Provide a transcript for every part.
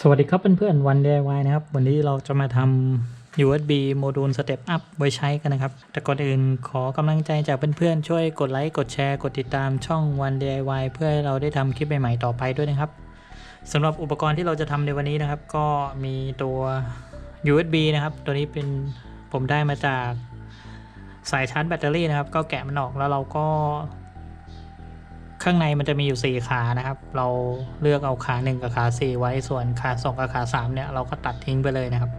สวัสดีครับเพื่อนๆวัน DIY นะครับ วันนี้เราจะมาทำ USB โมดูล Step Up ไว้ใช้กันนะครับ แต่ก่อนอื่นขอกำลังใจจากเพื่อนๆ ช่วยกดไลค์ กดแชร์ กดติดตามช่องวัน DIY เพื่อให้เราได้ทำคลิปใหม่ๆต่อไปด้วยนะครับสำหรับอุปกรณ์ที่เราจะทำในวันนี้นะครับ ก็มีตัว USB นะครับ ตัวนี้เป็นผมได้มาจากสายชาร์จแบตเตอรี่นะครับ ก็แกะมันออกแล้วเราก็ ข้างในมันจะมีอยู่ 4 ขานะครับ เราเลือกเอาขา 1 กับขา 4 ไว้ส่วนขา2กับขา 3 เนี่ยเราก็ตัดทิ้งไปเลยนะครับ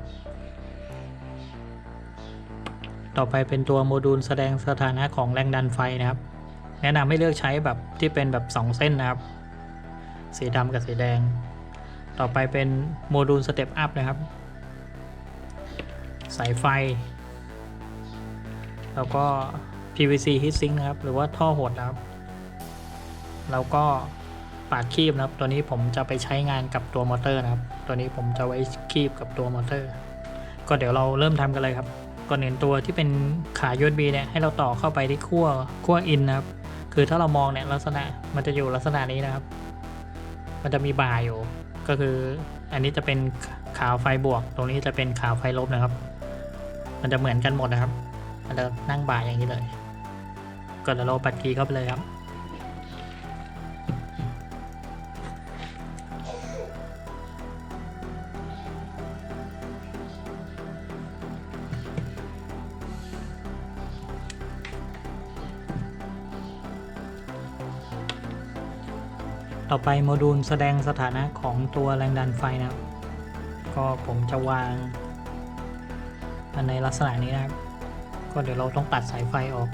ต่อไปเป็นตัวโมดูลแสดงสถานะของแรงดันไฟนะครับ แนะนำให้เลือกใช้แบบที่เป็นแบบ 2 เส้นนะครับ สีดำกับสีแดง ต่อไปเป็นโมดูลสเต็ปอัพนะครับ สายไฟ แล้วก็ PVC heat sink นะครับ หรือว่าท่อหดนะครับ แล้วก็ปาดคีบนะครับ ตัวนี้ผมจะไปใช้งานกับตัวมอเตอร์นะครับ ตัวนี้ผมจะไว้คีบกับตัวมอเตอร์ ก็เดี๋ยวเราเริ่มทำกันเลยครับ ก่อนอื่นตัวที่เป็นขา USB เนี่ยให้เราต่อเข้าไปที่ขั้วขั้วอินนะครับ คือถ้าเรามองเนี่ยลักษณะมันจะอยู่ลักษณะนี้นะครับ มันจะมีบ่าอยู่ ก็คืออันนี้จะเป็นขาไฟบวก ตรงนี้จะเป็นขาไฟลบนะครับ มันจะเหมือนกันหมดนะครับ มันจะนั่งบ่าอย่างนี้เลย ก็เดี๋ยวเราปัดคีเข้าไปเลยครับ ต่อไปโมดูลแสดงสถานะของตัวแรงดันไฟนะครับ ก็ผมจะวางมันในลักษณะนี้นะครับ ก็เดี๋ยวเราต้องตัดสายไฟออก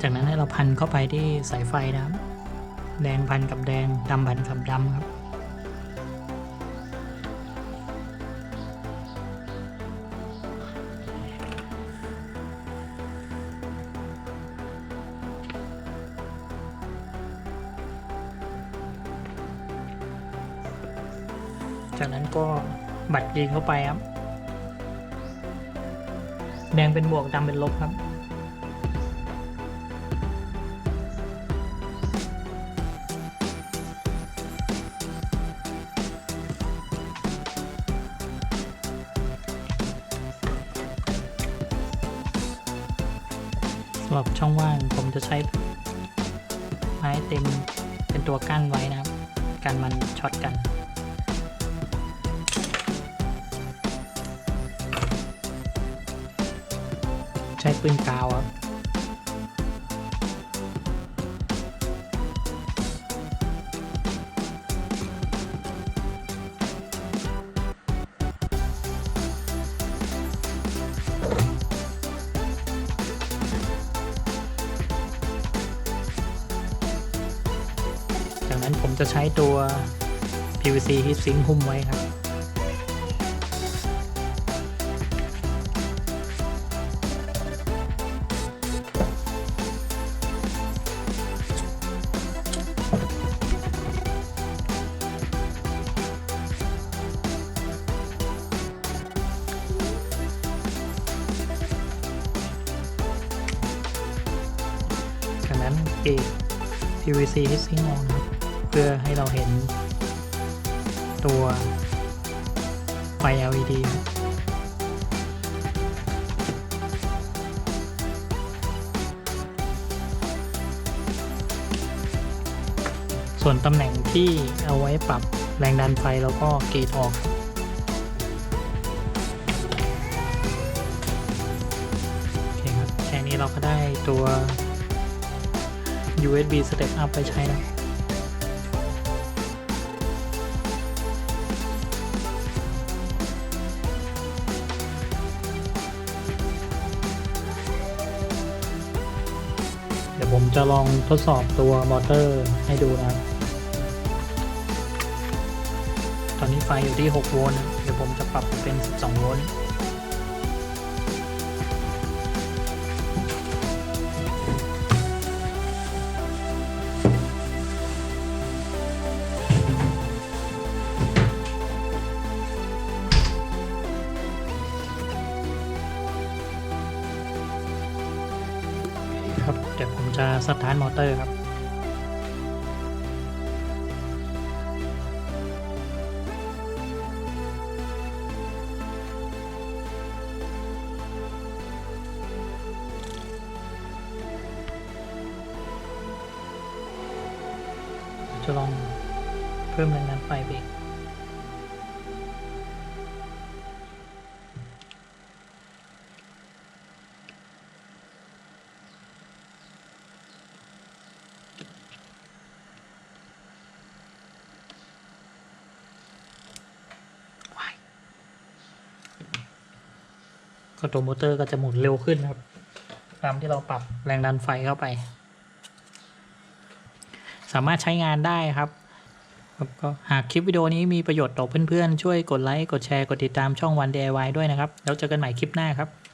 จากนั้นให้เราพันเข้าไปที่สายไฟนะครับ แดงพันกับแดงดำพันกับดำครับ จากนั้นก็บัดยิงเข้าไปครับ แดงเป็นบวกดำเป็นลบครับ สำหรับช่องว่างผมจะใช้ไม้เต็มเป็นตัวกั้นไว้นะครับกันมันช็อตกัน ใช้ปืนกาวครับจากนั้นผมจะใช้ตัว PVC heat sink หุ้มไว้ครับ จาก PVC ที่ซิงนะครับ เพื่อให้เราเห็นตัวไฟ LED ครับส่วนตำแหน่งที่เอาไว้ปรับแรงดันไฟเราก็กรีดออก โอเคครับ แค่นี้เราก็ได้ตัว USB Step Up ไปใช้แล้วเดี๋ยวผมจะลองทดสอบตัวมอเตอร์ให้ดูนะครับ ตอนนี้ไฟอยู่ที่ 6 โวลต์ เดี๋ยวผมจะปรับเป็น 12 โวลต์ จะสตาร์ทมอเตอร์ครับ จะลองเพิ่มแรงดันไฟไปอีก ก็ตัวมอเตอร์ก็จะหมุนเร็วขึ้นครับ ตามที่เราปรับแรงดันไฟเข้าไป สามารถใช้งานได้ครับครับก็หากคลิปวิดีโอนี้มีประโยชน์ต่อเพื่อนๆ ช่วยกดไลค์ กดแชร์ กดติดตามช่องวัน DIY ด้วยนะครับ แล้วเจอกันใหม่คลิปหน้าครับ